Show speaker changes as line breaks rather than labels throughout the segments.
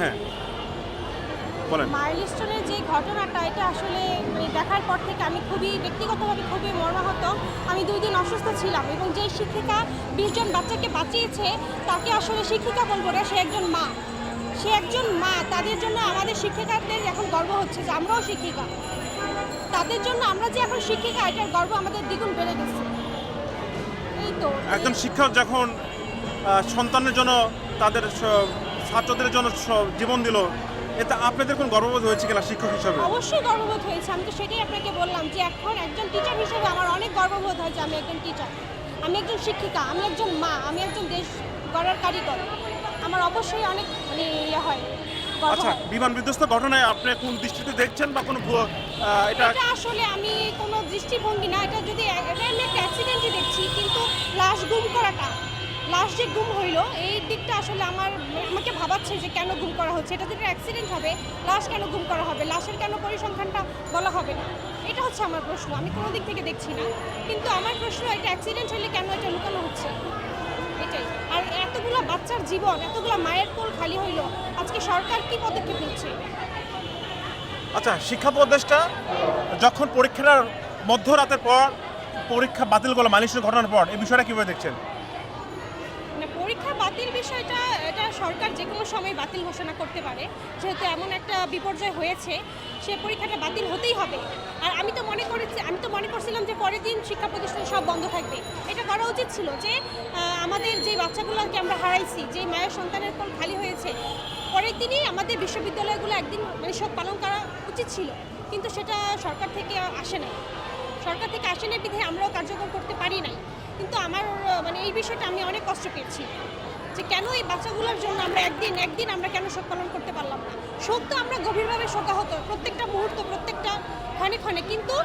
হ্যাঁ। বলেন।
মাইলস্টোনের যে ঘটনাটা এটা আসলে মানে দেখার পর থেকে আমি খুবই ব্যক্তিগতভাবে খুবই মর্মাহত। আমি দুই দিন অসুস্থ ছিলাম এবং যে শিক্ষিকা বিশজন বাচ্চাকে বাঁচিয়েছে তাকে আসলে শিক্ষিকা বলব না সে একজন মা। সে একজন মা তাদের জন্য আমাদের শিক্ষিকাদের এখন গর্ব হচ্ছে যে আমরাও শিক্ষিকা। তাদের জন্য আমরা যে এখন শিক্ষিকা এটার গর্ব আমাদের দ্বিগুণ বেড়ে গেছে। এই তো
একজন শিক্ষক যখন সন্তানের জন্য তাদের ছাত্রদের জন্য জীবন দিল এতে আপনাদের কোন গর্ববোধ হয়েছে কিনা শিক্ষক হিসাবে?
অবশ্যই গর্ববোধ হয়েছে। আমি তো সেটাই আপনাকে বললাম যে এখন একজন টিচার হিসেবে আমার অনেক গর্ববোধ হয় যে আমি একজন টিচার আমি একজন শিক্ষিকা আমি একজন মা আমি একজন দেশ গড়ার কারিগর। আমার অবশ্যই অনেক মানে ইয়ে হয়
আচ্ছা বিমান বিধ্বস্ত ঘটনায় আপনি কোন দৃষ্টিতে দেখছেন বা কোনো এটা
আসলে আমি কোনো দৃষ্টিভঙ্গি না এটা যদি আমি একটা অ্যাক্সিডেন্টই দেখছি কিন্তু লাশ গুম করাটা লাশ যে গুম হইল, এই দিকটা আসলে আমার আমাকে ভাবাচ্ছে যে কেন গুম করা হচ্ছে। এটা যদি অ্যাক্সিডেন্ট হবে, লাশ কেন গুম করা হবে? লাশের কেন পরিসংখ্যানটা বলা হবে না? এটা হচ্ছে আমার প্রশ্ন, আমি কোনো দিক থেকে দেখছি না। কিন্তু আমার প্রশ্ন, এটা অ্যাক্সিডেন্ট হলে কেন এটা লুকানো হচ্ছে? এটাই। আর এতগুলো বাচ্চার জীবন, এতগুলো মায়ের কোল খালি হইল, আজকে সরকার কি পদক্ষেপ নিচ্ছে?
আচ্ছা শিক্ষা উপদেষ্টা, যখন পরীক্ষার মধ্যরাতের পর পরীক্ষা বাতিল করল মালিশের ঘটনার পর, এই বিষয়টা কীভাবে দেখছেন?
পরীক্ষা বাতিল বিষয়টা, এটা সরকার যে কোনো সময় বাতিল ঘোষণা করতে পারে। যেহেতু এমন একটা বিপর্যয় হয়েছে, সে পরীক্ষাটা বাতিল হতেই হবে। আর আমি তো মনে করেছি, আমি তো মনে করছিলাম যে পরের দিন শিক্ষা প্রতিষ্ঠান সব বন্ধ থাকবে। এটা করা উচিত ছিল যে আমাদের যে বাচ্চাগুলোকে আমরা হারাইছি, যে মায়ের সন্তানের কোল খালি হয়েছে, পরের দিনই আমাদের বিশ্ববিদ্যালয়গুলো একদিন মানে পালন করা উচিত ছিল। কিন্তু সেটা সরকার থেকে আসে না সরকার থেকে আসে না বিধে আমরাও কার্যকর করতে পারি নাই। কিন্তু আমার মানে এই বিষয়টা আমি অনেক কষ্ট পেয়েছি যে কেন এই বাচ্চাগুলোর জন্য আমরা একদিন একদিন আমরা কেন শোক পালন করতে পারলাম না? শোক তো আমরা গভীরভাবে শোকাহত প্রত্যেকটা মুহূর্ত, প্রত্যেকটা ক্ষণে ক্ষণে। কিন্তু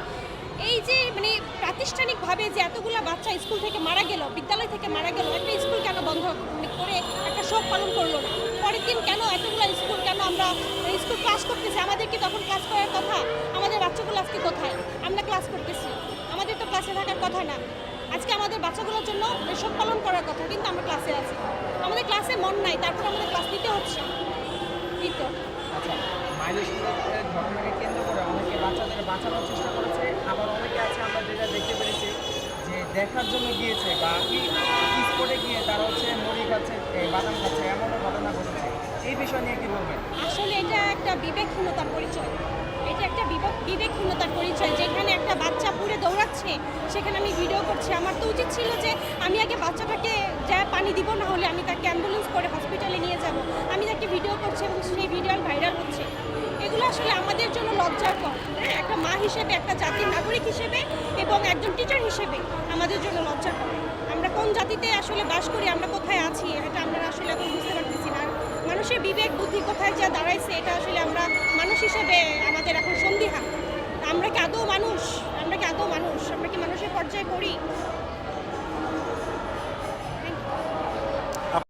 এই যে মানে প্রাতিষ্ঠানিকভাবে যে এতগুলো বাচ্চা স্কুল থেকে মারা গেল, বিদ্যালয় থেকে মারা গেল, একটা স্কুল কেন বন্ধ মানে করে একটা শোক পালন করল না? পরের দিন কেন এতগুলো স্কুল কেন আমরা ক্লাস করতেছি, আমাদের কি তখন ক্লাস করার কথা? আমাদের বাচ্চাগুলো আজকে কোথায়? আমরা ক্লাস করতেছি। আমাদের তো ক্লাসে থাকার কথা না। আজকে আমাদের বাচ্চাগুলোর জন্য শোক পালন করার কথা, কিন্তু আমরা ক্লাসে আছি। আমাদের ক্লাসে মন নাই, তারপর আমাদের ক্লাস নিতে হচ্ছে। তো।
আচ্ছা কেন্দ্র করে অনেকে বাচ্চাদের বাঁচানোর চেষ্টা করেছে। আবার অনেকে আছে যেটা দেখতে যে দেখার জন্য গিয়েছে বা স্পোর্টে গিয়ে তারা হচ্ছে মুড়ি খাচ্ছে বাদাম খাচ্ছে, এমনও ঘটনা ঘটেছে। এই বিষয় নিয়ে কি বলবেন?
আসলে এটা একটা বিবেকহীনতার পরিচয়। এটা একটা বিবেক- বিবেকহীনতার পরিচয় যেখানে একটা বাচ্চা পুরে দৌড়াচ্ছে, সেখানে আমি ভিডিও করছি। আমার তো উচিত ছিল যে আমি আগে বাচ্চাটাকে যা পানি দিব, না হলে আমি তাকে অ্যাম্বুলেন্স করে হসপিটালে নিয়ে যাব। আমি তাকে ভিডিও করছি এবং সেই ভিডিও ভাইরাল হচ্ছে। এগুলো আসলে আমাদের জন্য লজ্জাকর। হ্যাঁ একটা মা হিসেবে, একটা জাতির নাগরিক হিসেবে এবং একজন টিচার হিসেবে আমাদের জন্য লজ্জাকর। আমরা কোন জাতিতে আসলে বাস করি, আমরা কোথায় আছি, এটা আমরা আসলে এখন বুঝতে পারতেছি না। মানুষের বিবেক, বুদ্ধি কোথায় যা দাঁড়াইছে, এটা আসলে আমরা মানুষ হিসেবে আমাদের এখন সন্দিহা আমরা কি আদৌ মানুষ? আমরা কি আদৌ মানুষ? আমরা কি মানুষের পর্যায়ে পড়ি?